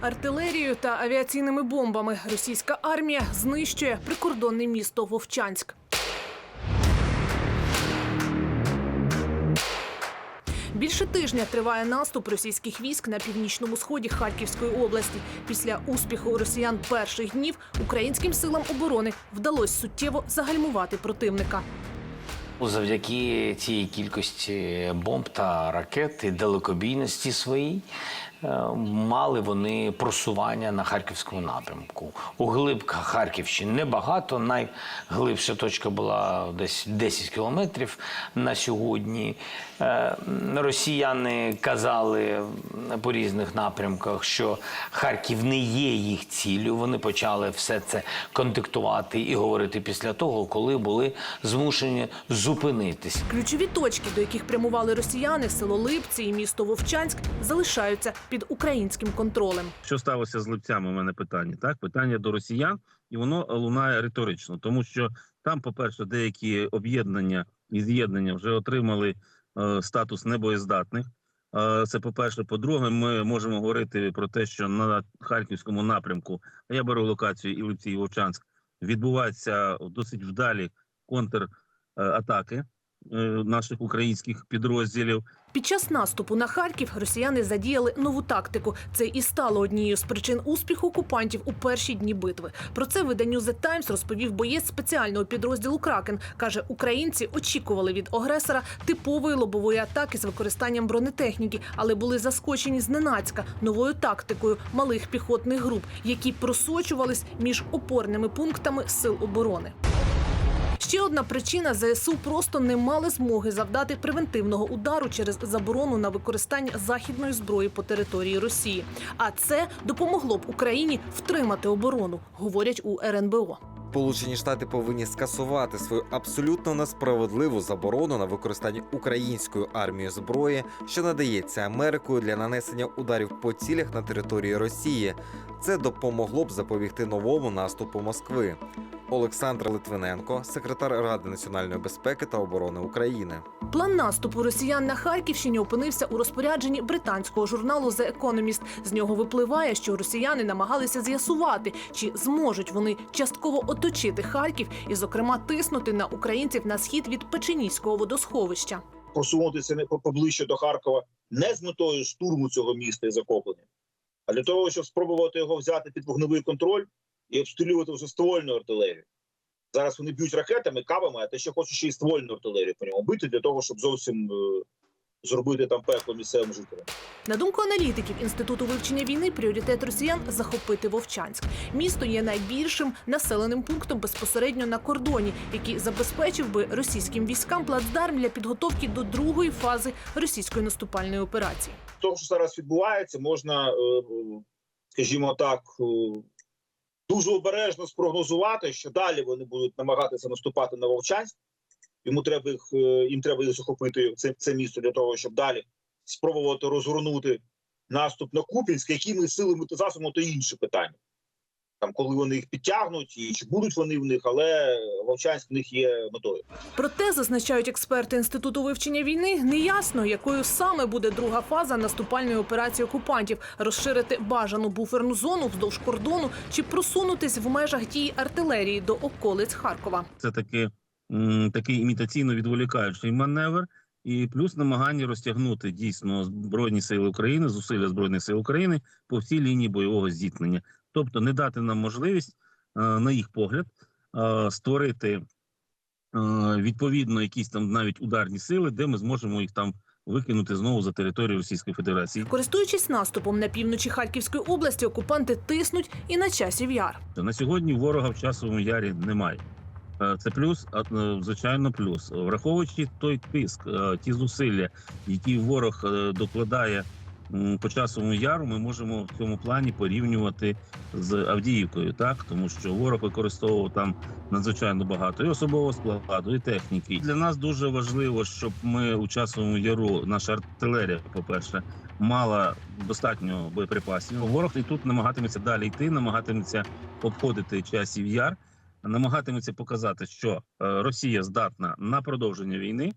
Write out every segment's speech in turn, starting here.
Артилерією та авіаційними бомбами російська армія знищує прикордонне місто Вовчанськ. Більше тижня триває наступ російських військ на північному сході Харківської області. Після успіху росіян перших днів українським силам оборони вдалося суттєво загальмувати противника. Завдяки цій кількості бомб та ракет і далекобійності своїй мали вони просування на харківському напрямку. У глиб Харківщини небагато. Найглибша точка була десь 10 кілометрів на сьогодні. Е, Росіяни казали по різних напрямках, що Харків не є їх ціллю. Вони почали все це контактувати і говорити після того, коли були змушені зупинитись. Ключові точки, до яких прямували росіяни, село Липці і місто Вовчанськ, залишаються під українським контролем. Що сталося з липцями? У мене питання. Так, питання до росіян, і воно лунає риторично, тому що там, по-перше, деякі об'єднання і з'єднання вже отримали е, статус небоєздатних. Е, це по-перше. По-друге, ми можемо говорити про те, що на харківському напрямку, а я беру локацію і Липці, і Вовчанськ, відбуваються досить вдалі контратаки е, наших українських підрозділів. Під час наступу на Харків росіяни задіяли нову тактику. Це і стало однією з причин успіху окупантів у перші дні битви. Про це виданню The Times розповів боєць спеціального підрозділу Кракен. каже, українці очікували від агресора типової лобової атаки з використанням бронетехніки, але були заскочені зненацька новою тактикою малих піхотних груп, які просочувались між опорними пунктами сил оборони. Ще одна причина ЗСУ просто не мали змоги завдати превентивного удару через заборону на використання західної зброї по території Росії. А це допомогло б Україні втримати оборону, говорять у РНБО. Сполучені Штати повинні скасувати свою абсолютно несправедливу заборону на використання українською армією зброї, що надається Америкою для нанесення ударів по цілях на території Росії. Це допомогло б запобігти новому наступу Москви. Олександр Литвиненко, секретар Ради національної безпеки та оборони України. План наступу росіян на Харківщині опинився у розпорядженні британського журналу The Economist. З нього випливає, що росіяни намагалися з'ясувати, чи зможуть вони частково оточити Харків і, зокрема, тиснути на українців на схід від Печеніського водосховища. просунутися не поближче до Харкова не з метою штурму цього міста і захоплення, а для того, щоб спробувати його взяти під вогневий контроль і обстрілювати вже ствольну артилерію. Зараз вони б'ють ракетами, кабами, а те ще хочуть ще й ствольну артилерію по ньому бити для того, щоб зовсім е, зробити там пекло місцевим жителям. На думку аналітиків інституту вивчення війни, пріоритет росіян захопити Вовчанськ. Місто є найбільшим населеним пунктом безпосередньо на кордоні, який забезпечив би російським військам плацдарм для підготовки до другої фази російської наступальної операції. Того, що зараз відбувається, можна, е, е, скажімо так, дуже обережно спрогнозувати, що далі вони будуть намагатися наступати на Вовчанськ. Йому треба їх, е, їм треба їх захопити це, це місто для того, щоб далі спробувати розгорнути наступ на Купінськ, якими силами та засобами, то інше питання. Там, коли вони їх підтягнуть, і чи будуть вони в них, але Вовчанськ в них є метою. Проте, зазначають експерти інституту вивчення війни, неясно, якою саме буде друга фаза наступальної операції окупантів розширити бажану буферну зону вздовж кордону чи просунутись в межах дії артилерії до околиць Харкова. це таки такий імітаційно відволікаючий маневр, і плюс намагання розтягнути дійсно збройні сили України, зусилля збройних сил України по всій лінії бойового зіткнення, тобто не дати нам можливість, е, на їх погляд, е, створити е, відповідно якісь там навіть ударні сили, де ми зможемо їх там викинути знову за територію Російської Федерації. Користуючись наступом на півночі Харківської області, окупанти тиснуть і на часів яр. На сьогодні ворога в часовому ярі немає. Це плюс, а, звичайно, плюс. Враховуючи той тиск, ті зусилля, які ворог докладає по часовому яру, ми можемо в цьому плані порівнювати з Авдіївкою, так тому що ворог використовував там надзвичайно багато і особового складу, і техніки. Для нас дуже важливо, щоб ми у часовому яру, наша артилерія, по перше, мала достатньо боєприпасів. Ворог і тут намагатиметься далі йти, намагатиметься обходити часів яр, намагатиметься показати, що е, Росія здатна на продовження війни.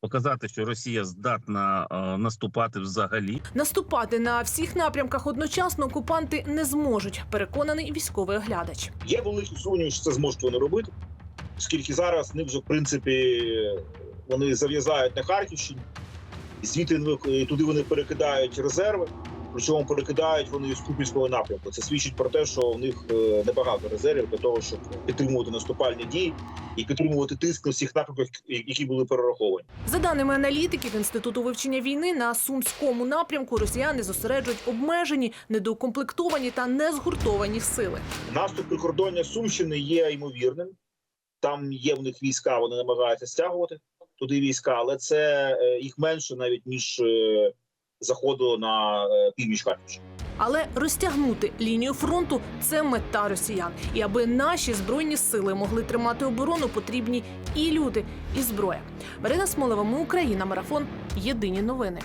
Показати, що Росія здатна е, наступати взагалі. Наступати на всіх напрямках одночасно окупанти не зможуть. Переконаний військовий оглядач. Є великі сумніви, що це зможуть вони робити, оскільки зараз вони вже в принципі вони зав'язають на Харківщині, і звідти туди вони перекидають резерви. Причому перекидають вони з Купінського напрямку. Це свідчить про те, що у них е, небагато резервів для того, щоб підтримувати наступальні дії і підтримувати тиск на всіх напрямках, які були перераховані. За даними аналітиків інституту вивчення війни, на сумському напрямку росіяни зосереджують обмежені, недоукомплектовані та незгуртовані сили. Наступ прикордоння Сумщини є ймовірним. Там є в них війська, вони намагаються стягувати туди війська, але це е, їх менше навіть ніж е, заходу на е, північ Харківщини. Але розтягнути лінію фронту це мета росіян. І аби наші збройні сили могли тримати оборону, потрібні і люди, і зброя. Марина Смолова, ми Україна, марафон. Єдині новини.